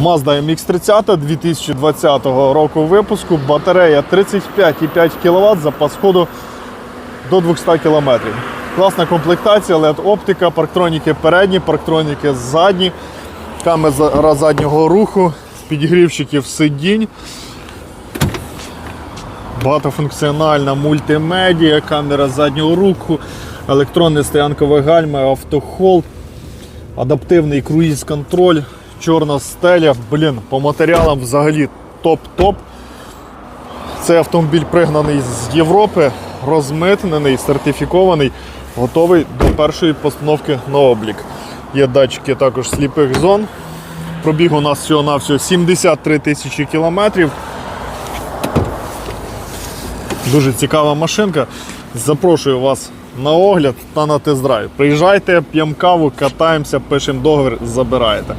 Mazda MX-30 2020 року випуску, батарея 35,5 кВт, запас ходу до 200 км. Класна комплектація, LED оптика, парктроніки передні, парктроніки задні, камера заднього руху, підігрівчиків сидінь, багатофункціональна мультимедіа, камера заднього руху, електронне стоянкове гальма, автохолд, адаптивний круїз-контроль, чорна стеля. Блін, по матеріалам взагалі топ-топ. Цей автомобіль пригнаний з Європи, розмитнений, сертифікований, готовий до першої постановки на облік. Є датчики також сліпих зон. Пробіг у нас всього-навсього 73 тисячі кілометрів. Дуже цікава машинка. Запрошую вас на огляд та на тест-драйв. Приїжджайте, п'ємо каву, катаємося, пишемо договір, забираєте.